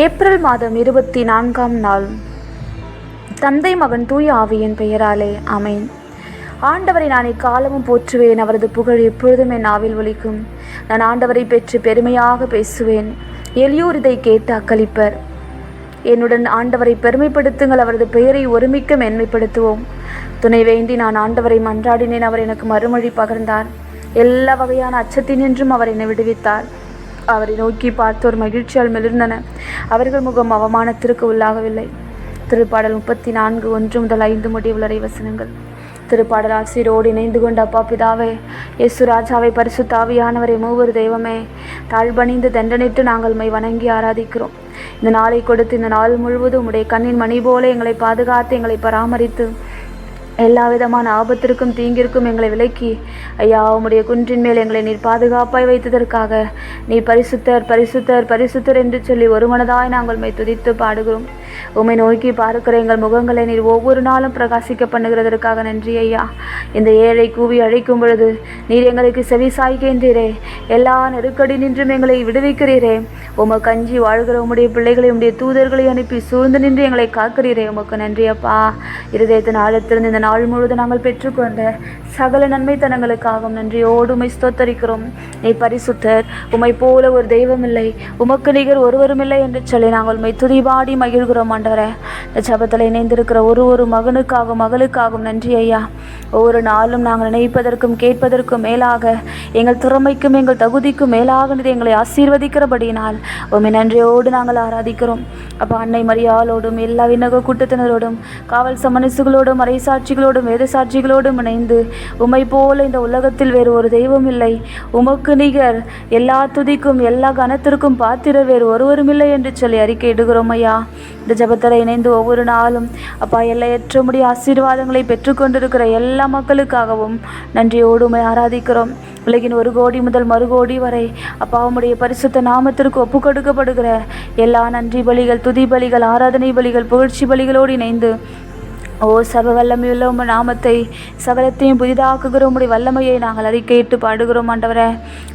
April மாதம் இருபத்தி நான்காம் நாள். தந்தை மகன் தூய ஆவியின் பெயராலே அமேன் ஆண்டவரை நான் இக்காலமும் போற்றுவேன் அவரது புகழ் எப்பொழுதும் என் ஆவில் ஒலிக்கும். நான் ஆண்டவரை பெற்று பெருமையாக பேசுவேன். எளியோர் இதை கேட்டு அக்களிப்பர். என்னுடன் ஆண்டவரை பெருமைப்படுத்துங்கள் அவரது பெயரை ஒருமிக்க மேன்மைப்படுத்துவோம். துணை வேண்டி நான் ஆண்டவரை மன்றாடினேன் அவர் எனக்கு மறுமொழி பகிர்ந்தார். எல்லா வகையான அச்சத்தினின்றும் அவர் என்னை விடுவித்தார். அவரை நோக்கி பார்த்தோர் மகிழ்ச்சியால் மிளிர்ந்தன. அவர்கள் முகம் அவமானத்திற்கு உள்ளாகவில்லை. திருப்பாடல் முப்பத்தி நான்கு ஒன்று முதல் ஐந்து முடிவுளரை வசனங்கள். திருப்பாடல் ஆசிரியரோடு இணைந்து கொண்ட அப்பா பிதாவே இயேசு ராஜாவை பரிசுத்தாவியானவரை மூவர் தெய்வமே தாழ்பணிந்து தண்டனிட்டு நாங்கள் மை வணங்கி ஆராதிக்கிறோம். இந்த நாளை கொடுத்து இந்த நாள் முழுவதும் உடைய கண்ணின் மணி போல எங்களை பாதுகாத்து எங்களை பராமரித்து எல்லா விதமான ஆபத்திற்கும் தீங்கிற்கும் எங்களை விலக்கி ஐயா உம்முடைய குன்றின் மேல் எங்களை நீர் பாதுகாப்பாய் வைத்ததற்காக நீ பரிசுத்தர் பரிசுத்தர் பரிசுத்தர் என்று சொல்லி ஒரு மனதாய் நாங்கள் உண்மை துதித்து பாடுகிறோம். உம்மை நோக்கி பார்க்கிற எங்கள் முகங்களை நீர் ஒவ்வொரு நாளும் பிரகாசிக்க பண்ணுகிறதற்காக நன்றி ஐயா. இந்த ஏழை கூவி அழைக்கும் பொழுது நீர் எங்களுக்கு செவி சாய்கின்றீரே எல்லா நெருக்கடி நின்றும் எங்களை விடுவிக்கிறீரே. உம்மை கஞ்சி வாழ்கிற உம்முடைய பிள்ளைகளை உம்முடைய தூதர்களை அனுப்பி சூழ்ந்து நின்று எங்களை காக்கிறீரே. உமக்கு நன்றி அப்பா. இருதயத்தின் ஆழத்திலிருந்து இந்த நாள் முழுவதும் நாங்கள் பெற்றுக்கொண்ட சகல நன்மைத்தனங்களுக்காகவும் நன்றியோடு உமை ஸ்தோத்தரிக்கிறோம். நீ பரிசுத்தர் உமை போல ஒரு தெய்வம் இல்லை உமக்கு நிகர் ஒருவரும் இல்லை என்று சொல்லி நாங்கள் உண்மை துதிபாடி மகிழ்கிறோம் ஆண்டவரே. இந்த ஜபத்தில் இணைந்திருக்கிற ஒரு ஒரு மகனுக்காகவும் மகளுக்காகவும் நன்றி ஐயா. ஒவ்வொரு நாளும் நாங்கள் நினைப்பதற்கும் கேட்பதற்கும் மேலாக எங்கள் திறமைக்கும் எங்கள் தகுதிக்கும் மேலாக எங்களை ஆசீர்வதிக்கிறபடியினால் உண்மை நன்றியோடு நாங்கள் ஆராதிக்கிறோம். அப்போ அன்னை மரியாளோடும் எல்லா விண்ணக கூட்டத்தினரோடும் காவல் சமனசுகளோடும் சாட்சிகளோடும் வேத சாட்சிகளோடும் இணைந்து உமை போல இந்த உலகத்தில் வேறு ஒரு தெய்வம் இல்லை. உமக்கு நிகர் எல்லா துதிக்கும் எல்லா கனத்திற்கும் பாத்திர வேறு ஒருவரும் இல்லை என்று சொல்லி அறிக்கை இடுகிறோம் ஐயா. இந்த ஜபத்தரை இணைந்து ஒவ்வொரு நாளும் அப்பா எல்லையற்ற முடிய ஆசீர்வாதங்களை பெற்றுக்கொண்டிருக்கிற எல்லா மக்களுக்காகவும் நன்றியோடு உம்மை ஆராதிக்கிறோம். உலகின் ஒரு கோடி முதல் மறு கோடி வரை அப்பா உம்முடைய பரிசுத்த நாமத்திற்கு ஒப்பு கொடுக்கப்படுகிற எல்லா நன்றி பலிகள் துதி பலிகள் ஆராதனை பலிகள் புகழ்ச்சி பலிகளோடு இணைந்து ஓ சர்வ வல்லமையுள்ள உம் நாமத்தை சகலத்தையும் புதிதாக்குகிற உம்முடைய வல்லமையை நாங்கள் அறிக்கையிட்டு பாடுகிறோம் ஆண்டவரே.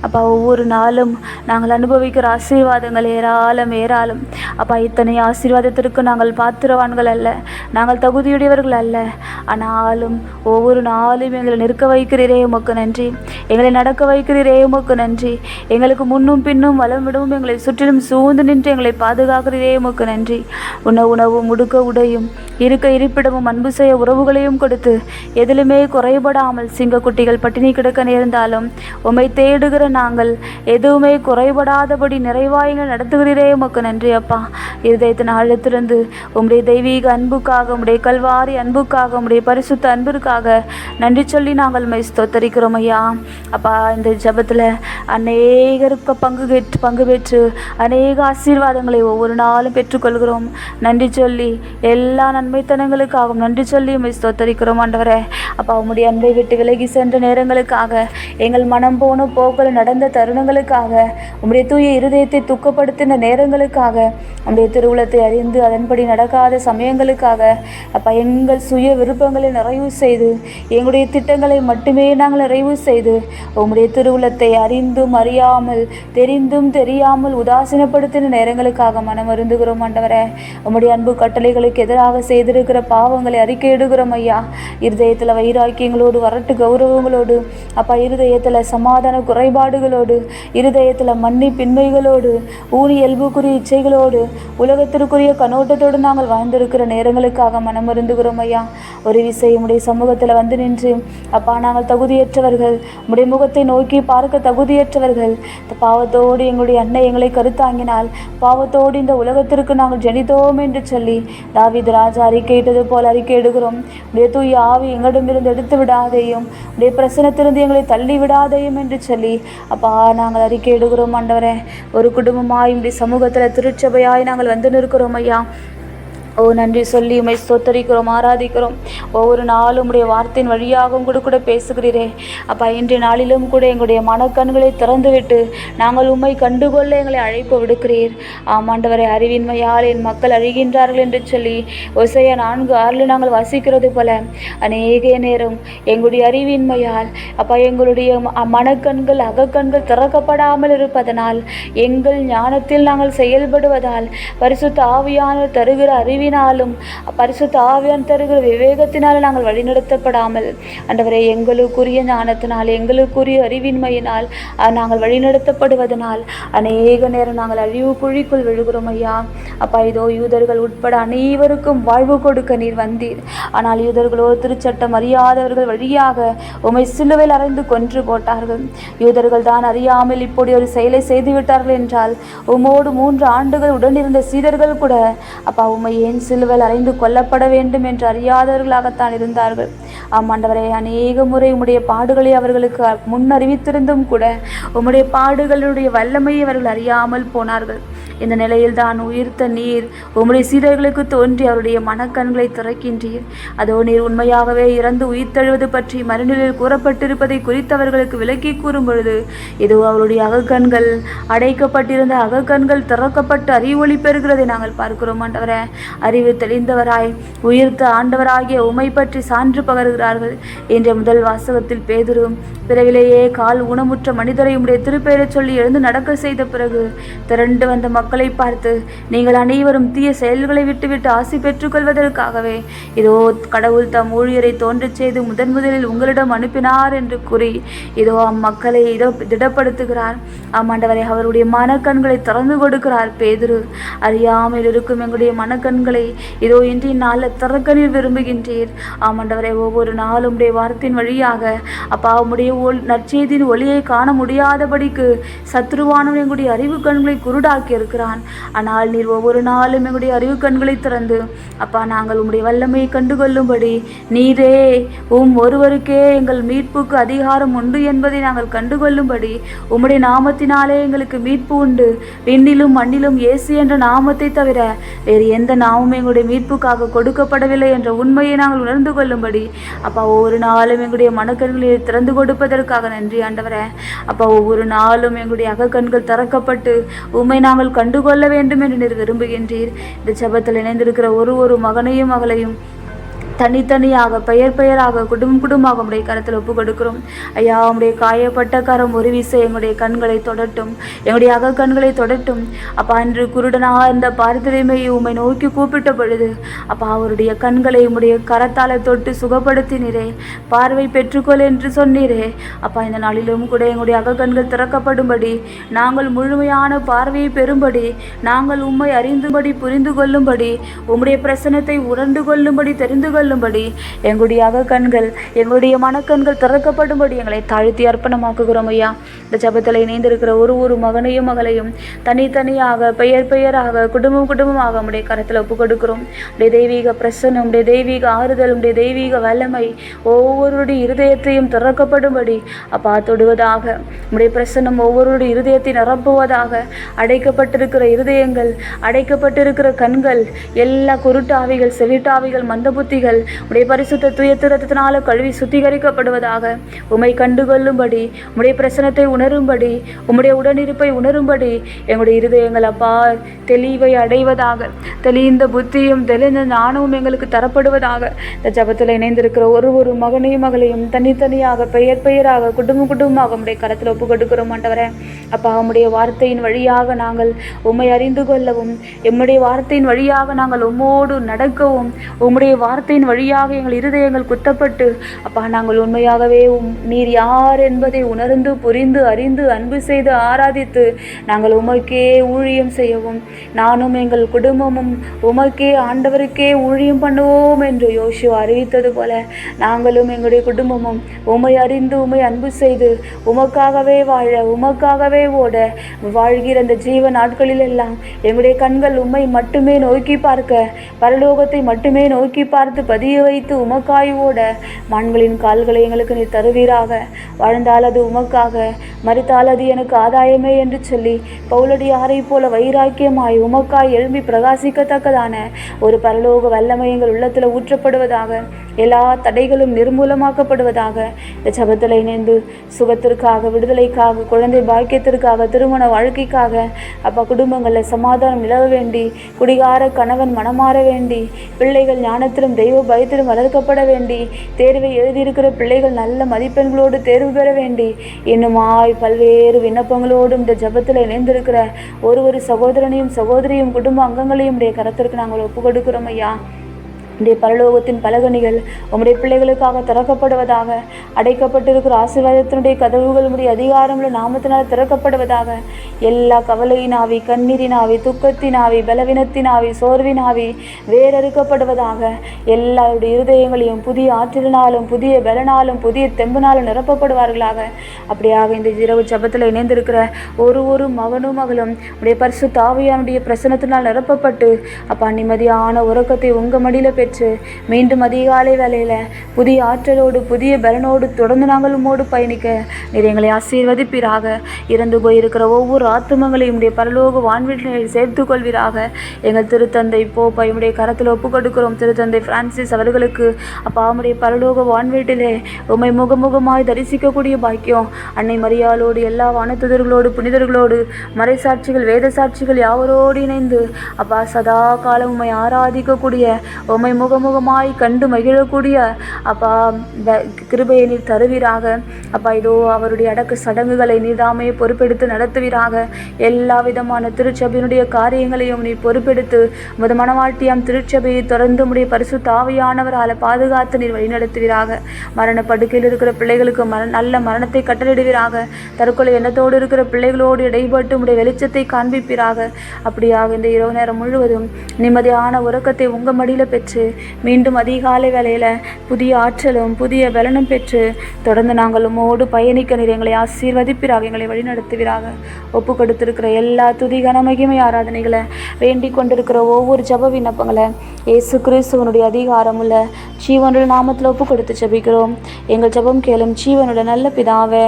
அப்பா ஒவ்வொரு நாளும் நாங்கள் அனுபவிக்கிற ஆசீர்வாதங்கள் ஏராளம் ஏராளம். அப்பா இத்தனை ஆசீர்வாதத்திற்கு நாங்கள் பாத்திரவான்கள் அல்ல நாங்கள் தகுதியுடையவர்கள் அல்ல. ஆனாலும் ஒவ்வொரு நாளும் எங்களை நிற்க வைக்கிறீரே உமக்கு நன்றி. எங்களை நடக்க வைக்கிறீரே உமக்கு நன்றி. எங்களுக்கு முன்னும் பின்னும் வலம் விடவும் எங்களை சுற்றிலும் சூழ்ந்து நின்று எங்களை பாதுகாக்கிறீரே உமக்கு நன்றி. உண உணவும் உடுக்க உடையும் இருக்க இருப்பிடமும் அன்பு செய்ய உறவுகளையும் கொடுத்து எதிலுமே குறைபடாமல் சிங்கக்குட்டிகள் பட்டினி கிடக்க நேர்ந்தாலும் உம்மை தேடுகிற நாங்கள் எதுவுமே குறைபடாதபடி நிறைவாய்ங்க நடத்துகிறீரே உமக்கு நன்றி அப்பா. இருதயத்தின் ஆழத்திலிருந்து உம்முடைய தெய்வீக அன்புக்காக உம்முடைய கல்வாரி அன்புக்காக உம்முடைய பரிசுத்த அன்பிற்காக நன்றி சொல்லி நாங்கள் உண்மை ஸ்தோத்தரிக்கிறோம் ஐயா. அப்பா இந்த ஜபத்தில் அநேகருக்கு பங்கு பெற்று பங்கு பெற்று அநேக ஆசீர்வாதங்களை ஒவ்வொரு நாளும் பெற்றுக்கொள்கிறோம். நன்றி சொல்லி எல்லா நன்மைத்தனங்களுக்காகவும் நன்றி சொல்லி உம்மை ஸ்தோத்தரிக்கிறோம் ஆண்டவரே. அப்பா உம்முடைய அன்பை விட்டு விலகி சென்ற நேரங்களுக்காக எங்கள் மனம் போன போக்கள் நடந்த தருணங்களுக்காக உம்முடைய தூய இருதயத்தை துக்கப்படுத்தின நேரங்களுக்காக உம்முடைய திருவுளத்தை அறிந்து அதன்படி நடக்காத சமயங்களுக்காக அப்பா எங்கள் சுய விருப்பங்களை நிறைவு செய்து எங்களுடைய திட்டங்களை மட்டுமே நாங்கள் நிறைவு செய்து உம்முடைய திருவுளத்தை அறிந்தும் அறியாமல் தெரிந்தும் தெரியாமல் உதாசீனப்படுத்தின நேரங்களுக்காக மனம் வருந்துகிறோம் ஆண்டவரே. உம்முடைய அன்பு கட்டளைகளுக்கு எதிராக செய்திருக்கிற பாவங்களை அறிக்கையிடுகிறோம் ஐயா. இருதயத்தில் வைராக்கியங்களோடு வரட்டு கௌரவங்களோடு அப்பா இருதயத்தில் சமாதான குறைபாடுகளோடு இருதயத்தில் மன்னிப்பின்மைகளோடு ஊனி இயல்புக்குரிய இச்சைகளோடு உலகத்திற்குரிய கண்ணோட்டத்தோடு நாங்கள் வாழ்ந்திருக்கிற நேரங்களுக்காக மனமருந்துகிறோம் ஐயா. ஒரு விசையுடைய உடைய சமூகத்தில் வந்து நின்று அப்பா நாங்கள் தகுதியற்றவர்கள் உடைய முகத்தை நோக்கி பார்க்க தகுதியற்றவர்கள் பாவத்தோடு எங்களுடைய அன்னை எங்களை கருத்தாங்கினால் பாவத்தோடு இந்த உலகத்திற்கு நாங்கள் ஜனித்தோம் என்று சொல்லி தாவித் ராஜா அறிக்கையிட்டது போல அறிக்கையிடுகிறோம் உடைய தூய் ஆவி எங்களிடமிருந்து எடுத்து விடாதேயும் உடைய பிரசனத்திலிருந்து எங்களை தள்ளி விடாதேயும் என்று சொல்லி அப்பா நாங்கள் அறிக்கையிடுகிறோம் ஆண்டவரே. ஒரு குடும்பமாய் இப்படி சமூகத்தில் திருச்சபையாய் நாங்கள் வந்து நிற்கிறோம் ஐயா. ஓ நன்றி. சொல்லி உமை ஸ்தோத்தரிக்கிறோம் ஆராதிக்கிறோம். ஒவ்வொரு நாளும் உடைய வார்த்தையின் வழியாகவும் கூட கூட பேசுகிறீரே. அப்பா இன்றைய நாளிலும் கூட எங்களுடைய மனக்கண்களை திறந்துவிட்டு நாங்கள் உண்மை கண்டுகொள்ள எங்களை அழைப்பு விடுக்கிறீர். ஆமாண்டவரை அறிவின்மையால் என் மக்கள் அழிகின்றார்கள் என்று சொல்லி ஒசைய நான்கு ஆறில் நாங்கள் வசிக்கிறது போல அநேக நேரம் எங்களுடைய அறிவின்மையால் அப்பா எங்களுடைய மனக்கண்கள் அகக்கண்கள் திறக்கப்படாமல் இருப்பதனால் எங்கள் ஞானத்தில் நாங்கள் செயல்படுவதால் பரிசுத்த ஆவியானவர் தருகிற அறிவினாலும் பரிசுத்த ஆவியான் தருகிற விவேகத்தினால் நாங்கள் வழிநடத்தப்படாமல் அண்டவரை எங்களுக்குரிய ஞானத்தினால் எங்களுக்குரிய அறிவின்மையினால் நாங்கள் வழிநடத்தப்படுவதனால் அநேக நேரம் நாங்கள் அழிவு குழிக்குள் விழுகிறோம் ஐயா. அப்பா இதோ யூதர்கள் உட்பட அனைவருக்கும் வாழ்வு கொடுக்க நீர் வந்தீர். ஆனால் யூதர்களோ திருச்சட்டம் அறியாதவர்கள் வழியாக உமை சிலுவையில் அறைந்து கொன்று போட்டார்கள். யூதர்கள் தான் அறியாமல் இப்படி ஒரு செயலை செய்துவிட்டார்கள் என்றால் உமோடு மூன்று ஆண்டுகள் உடனிருந்த சீடர்கள் கூட அப்பா உமை ஏன் சிலுவையில் அறைந்து கொல்லப்பட வேண்டும் என்று அறியாதவர்களாகத்தான் இருந்தார்கள். ஆமாண்டவரே அநேக முறை உம்முடைய பாடுகளை அவர்களுக்கு முன் அறிவித்திருந்தும் கூட உம்முடைய பாடுகளுடைய வல்லமையை அவர்கள் அறியாமல் போனார்கள். இந்த நிலையில் தான் உயிர்த்த நீர் உம்முடைய சீடர்களுக்கு தோன்றி அவருடைய மனக்கண்களை திறக்கின்றீர். அதோ நீர் உண்மையாகவே இறந்து உயிர்த்தெழுவது பற்றி மறுநிலையில் கூறப்பட்டிருப்பதை குறித்தவர்களுக்கு விளக்கி கூறும் பொழுது இதோ அவருடைய அகக்கண்கள். அடைக்கப்பட்டிருந்த அகக்கண்கள் திறக்கப்பட்டு அறிவொளி பெறுகிறதை நாங்கள் பார்க்கிறோம் ஆண்டவரே. அறிவு தெளிந்தவராய் உயிர்த்த ஆண்டவராகிய உமை பற்றி சான்று பகருகிறார்கள் என்ற முதல் வாசகத்தில் பேதுரும் பிறவிலேயே கால் ஊனமுற்ற மனிதரை உம்முடைய திருப்பெயரை சொல்லி எழுந்து நடக்க செய்த பிறகு திரண்டு வந்த மக்கள் பார்த்து நீங்கள் அனைவரும் தீய செயல்களை விட்டுவிட்டு ஆசி பெற்றுக்கொள்வதற்காகவே இதோ கடவுள் தம் ஊழியரை தோன்றச் செய்து முதன் முதலில் உங்களிடம் அனுப்பினார் என்று கூறி இதோ அம்மக்களை இதோ திடப்படுத்துகிறார். ஆமாண்டவரை அவருடைய மனக்கண்களை திறந்து கொடுக்கிறார். பேதுரு அறியாமல் இருக்கும் எங்களுடைய மனக்கண்களை இதோ இன்றைய நாளில் திறக்கணில் விரும்புகின்றீர். ஆமாண்டவரை ஒவ்வொரு நாளும் உடைய வார்த்தையின் வழியாக அப்பா உம்முடைய ஒள் நற்செய்தியின் ஒளியை காண முடியாதபடிக்கு சத்ருவானவன் எங்களுடைய அறிவு கண்களை குருடாக்கி இருக்கிறான் ஆனால் நீர் ஒவ்வொரு நாளும் எங்களுடைய அறிவு கண்களை திறந்து அப்பா நாங்கள் உம்முடைய வல்லமையை கண்டுகொள்ளும்படி நீரே உம் ஒருவருக்கே எங்கள் மீட்புக்கு அதிகாரம் உண்டு என்பதை நாங்கள் கண்டுகொள்ளும்படி உம்முடைய நாமத்தினாலே எங்களுக்கு மீட்பு உண்டு. விண்ணிலும் மண்ணிலும் இயேசு என்ற நாமத்தை தவிர வேறு எந்த நாமும் எங்களுடைய மீட்புக்காக கொடுக்கப்படவில்லை என்ற உண்மையை நாங்கள் உணர்ந்து கொள்ளும்படி அப்பா ஒவ்வொரு நாளும் எங்களுடைய மனக்கண்களை திறந்து கொடுப்பதற்காக நன்றி ஆண்டவரே. அப்பா ஒவ்வொரு நாளும் எங்களுடைய அகக்கண்கள் திறக்கப்பட்டு உண்மை நாங்கள் கண்டுகொள்ள வேண்டும் என்று நீர் விரும்புகின்றீர். இந்த சபத்தில் இணைந்திருக்கிற ஒரு ஒரு மகனையும் மகளையும் தனித்தனியாக பெயர் பெயராக குடும்பம் குடும்பமாக உடைய கரத்தில் ஒப்பு கொடுக்கிறோம் ஐயா உடைய காயப்பட்ட கரம் ஒரு விசை எங்களுடைய கண்களை தொடட்டும். எங்களுடைய அக கண்களை தொடட்டும். அப்பா அன்று குருடனாக இருந்த பார்த்திரைமை உம்மை நோக்கி கூப்பிட்ட பொழுது அப்பா அவருடைய கண்களை உம்முடைய கரத்தால் தொட்டு சுகப்படுத்தினீரே. பார்வை பெற்றுக்கொள் என்று சொன்னீரே. அப்பா இந்த நாளிலும் கூட எங்களுடைய அக கண்கள் திறக்கப்படும்படி நாங்கள் முழுமையான பார்வையை பெறும்படி நாங்கள் உம்மை அறிந்தும்படி புரிந்து கொள்ளும்படி உம்முடைய பிரசனத்தை உணர்ந்து கொள்ளும்படி தெரிந்து கொள்ளும்படி எங்களுடைய அகக்கண்கள் எங்களுடைய மனக்கண்கள் திறக்கப்படும்படி எங்களை தாழ்த்தி அர்ப்பணமாக்குகிறோம் ஐயா. இந்த ஜபத்தில் இணைந்திருக்கிற ஒரு ஒரு மகனையும் மகளையும் தனித்தனியாக பெயர் பெயராக குடும்பம் குடும்பமாக உடைய கரத்தில் ஒப்பு கொடுக்கிறோம் உடைய தெய்வீக பிரசன்னம் உடைய தெய்வீக ஆறுதல் உடைய தெய்வீக வல்லமை ஒவ்வொருடைய இருதயத்தையும் திறக்கப்படும்படி அப்பா தொடுவதாக உடைய பிரசன்னம் ஒவ்வொருடைய இருதயத்தை நிரப்புவதாக அடைக்கப்பட்டிருக்கிற இருதயங்கள் அடைக்கப்பட்டிருக்கிற கண்கள் எல்லா குருட்டாவிகள் செவிட்டாவிகள் மந்தபுத்திகள் உடைய பரிசுத்த துயத்திரத்தினால கழுவி சுத்திகரிக்கப்படுவதாக உமை கண்டுகொள்ளும்படி உடைய பிரசனத்தை உணரும்படி உம்முடைய உடனிருப்பை உணரும்படி எங்களுடைய இருதயங்கள் அப்பா தெளிவை அடைவதாக தெளிந்த புத்தியும் தெளிந்த ஞானமும் எங்களுக்கு தரப்படுவதாக இந்த ஜபத்தில் இணைந்திருக்கிற ஒரு ஒரு மகனையும் மகளையும் தனித்தனியாக பெயர் பெயராக குடும்பம் குடும்பமாக உம்முடைய கரத்தில் ஒப்பு கொடுக்கிறோம் ஆண்டவரே. அப்பா உம்முடைய வார்த்தையின் வழியாக நாங்கள் உம்மை அறிந்து கொள்ளவும் எம்முடைய வார்த்தையின் வழியாக நாங்கள் உம்மோடு நடக்கவும் உம்முடைய வார்த்தையின் வழியாக எங்கள் இருதயங்கள் குத்தப்பட்டு அப்பா நாங்கள் உண்மையாகவே உம் நீர் யார் என்பதை உணர்ந்து புரிந்து அறிந்து அன்பு செய்து ஆராதித்து நாங்கள் உமக்கே ஊழியம் செய்யவும் நானும் எங்கள் குடும்பமும் உமக்கே ஆண்டவருக்கே ஊழியம் பண்ணுவோம் என்று யோசு அறிவித்தது போல நாங்களும் எங்களுடைய குடும்பமும் உமை அறிந்து உமை அன்பு செய்து உமக்காகவே வாழ உமக்காகவே ஓட வாழ்கிற அந்த ஜீவ நாட்களில் எல்லாம் எங்களுடைய கண்கள் உம்மை மட்டுமே நோக்கி பார்க்க பரலோகத்தை மட்டுமே நோக்கி பார்த்து பதிய வைத்து உமக்காய் ஓட மான்களின் கால்களை எங்களுக்கு நீ தருவீராக. வாழ்ந்தால் அது உமக்காக. மறித்தால் அது எனக்கு ஆதாயமே என்று சொல்லி பவுலடியாரை போல வைராக்கியமாய் உமக்காய் எழும்பி பிரகாசிக்கத்தக்கதான ஒரு பரலோக வல்லமை எங்கள் உள்ளத்தில் ஊற்றப்படுவதாக. எல்லா தடைகளும் நிர்மூலமாக்கப்படுவதாக இந்த ஜபத்தில் இணைந்து சுகத்திற்காக விடுதலைக்காக குழந்தை பாக்கியத்திற்காக திருமண வாழ்க்கைக்காக அப்பா குடும்பங்களில் சமாதானம் நிலவ வேண்டி குடிகார கணவன் மனமாற வேண்டி பிள்ளைகள் ஞானத்திலும் தெய்வ பயத்திலும் வளர்க்கப்பட வேண்டி தேர்வை எழுதியிருக்கிற பிள்ளைகள் நல்ல மதிப்பெண்களோடு தேர்வு பெற வேண்டி இன்னுமாய் பல்வேறு விண்ணப்பங்களோடும் இந்த ஜபத்தில் இணைந்திருக்கிற ஒரு ஒரு சகோதரனையும் சகோதரியும் குடும்ப அங்கங்களையும் உடைய கரத்திற்கு நாங்கள் ஒப்பு கொடுக்கிறோம் ஐயா. உடைய பரலோகத்தின் பலகணிகள் உம்முடைய பிள்ளைகளுக்காக திறக்கப்படுவதாக அடைக்கப்பட்டிருக்கிற ஆசீர்வாதத்தினுடைய கதவுகள் உடைய அதிகாரமுள்ள நாமத்தினால் திறக்கப்படுவதாக எல்லா கவலையினாவி கண்ணீரினாவி துக்கத்தினாவி பலவீனத்தினாவி சோர்வினாவி வேறறுக்கப்படுவதாக எல்லாருடைய இருதயங்களையும் புதிய ஆற்றலினாலும் புதிய பலனாலும் புதிய தெம்புனாலும் நிரப்பப்படுவார்களாக. அப்படியாக இந்த இரவு ஜபத்தில் இணைந்திருக்கிற ஒரு ஒரு மகனும் மகளும் உடைய பரிசு தாவியானுடைய பிரசனத்தினால் நிரப்பப்பட்டு அப்பா நிம்மதியான உறக்கத்தை உங்கள் மடியில் பெற்று மீண்டும் அதிகாலை வேலையில் புதிய ஆற்றலோடு புதிய பலனோடு தொடர்ந்து நாங்கள் உம்மோடு பயணிக்க நீர் எங்களை ஆசீர்வதிப்பீராக. இறந்து போயிருக்கிற ஒவ்வொரு ஆத்துமங்களையும் உடைய பரலோக வான்வீட்டில் சேர்த்து கொள்வீராக. எங்கள் திருத்தந்தை இப்போ பயமுடைய கரத்தில் ஒப்பு கொடுக்கிறோம். திருத்தந்தை பிரான்சிஸ் அவர்களுக்கு அப்பா உம்முடைய பரலோக வான்வீட்டிலே உம்மை முகமுகமாய் தரிசிக்கக்கூடிய பாக்கியம். அன்னை மரியாளோடு எல்லா வானத்துதர்களோடு புனிதர்களோடு மறைசாட்சிகள் வேத சாட்சிகள் யாவரோடு இணைந்து அப்பா சதா காலம் உம்மை ஆராதிக்கக்கூடிய உம்மை முகமுகமாய் கண்டு மகிழக்கூடிய அப்பா இந்த கிருபையை நீர் தருவீராக. அப்பா இதோ அவருடைய அடக்கு சடங்குகளை நீதாமே பொறுப்பெடுத்து நடத்துவீராக. எல்லா விதமான திருச்சபையினுடைய காரியங்களையும் நீ பொறுப்பெடுத்து உமது மனவாட்டியாம் திருச்சபையை தொடர்ந்து உடைய பரிசு தாவியானவரால் பாதுகாத்து நீர் வழிநடத்துவீராக. மரண படுக்கையில் இருக்கிற பிள்ளைகளுக்கு மர நல்ல மரணத்தை கட்டளிடுவீராக தற்கொலை எண்ணத்தோடு இருக்கிற பிள்ளைகளோடு இடைபட்டு உடைய வெளிச்சத்தை காண்பிப்பீராக. அப்படியாக இந்த இரவு நேரம் முழுவதும் நிம்மதியான உறக்கத்தை உங்கள் மடியில் பெற்று மீண்டும் அதிகாலை வேலையில் புதிய ஆற்றலும் புதிய பலனும் பெற்று தொடர்ந்து நாங்கள் உமோடு பயணிக்க நீர் எங்களை ஆசீர்வதிப்பிறாக எங்களை வழிநடத்துவீராக. ஒப்பு கொடுத்திருக்கிற எல்லா துதி கனமகிமை ஆராதனைகளை வேண்டிக் கொண்டிருக்கிற ஒவ்வொரு ஜப விண்ணப்பங்களை இயேசு கிறிஸ்துவனுடைய அதிகாரமுள்ள ஜீவனுடைய நாமத்தில் ஒப்பு கொடுத்து ஜெபிக்கிறோம். எங்கள் ஜெபம் கேளும் ஜீவனுடைய நல்ல பிதாவே.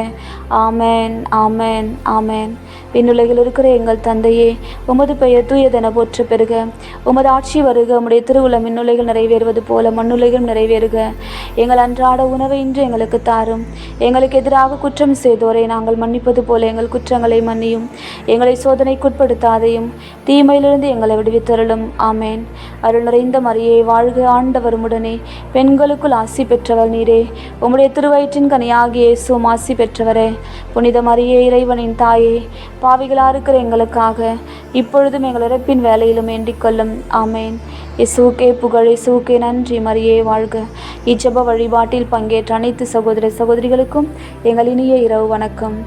ஆமேன் ஆமேன் ஆமென். விண்ணுலகில் இருக்கிற எங்கள் தந்தையே உமது பெயர் தூயதென போற்ற பெறுக. உமது ஆட்சி வருக உம்முடைய திருவுளம் மின்னுலைகள் நிறைவேறுவது போல மண்ணுலைகளும் நிறைவேறுக. எங்கள் அன்றாட உணவை இன்று எங்களுக்கு தாரும். எங்களுக்கு எதிராக குற்றம் செய்தோரை நாங்கள் மன்னிப்பது போல எங்கள் குற்றங்களை மன்னியும். எங்களை சோதனைக்குட்படுத்தாதையும் தீமையிலிருந்து எங்களை விடுவித்தருளும். ஆமேன். அருள் நிறைந்த மரியே வாழ்க ஆண்டவருமுடனே. உடனே பெண்களுக்குள் ஆசி பெற்றவர் நீரே. உம்முடைய திருவயிற்றின் கனியாகிய இயேசுவும் ஆசி பெற்றவரே. புனித மரியே இறைவனின் தாயே. பாவிகளாக இருக்கிற எங்களுக்காக இப்பொழுதும் எங்கள் இறப்பின் வேலையிலும் வேண்டிக்கொள்ளும் ஆமேன். இயேசுவுக்கே புகழ் இயேசுவுக்கே நன்றி மரியே வாழ்க. இச்சப வழிபாட்டில் பங்கேற்ற அனைத்து சகோதர சகோதரிகளுக்கும் எங்கள் இனிய இரவு வணக்கம்.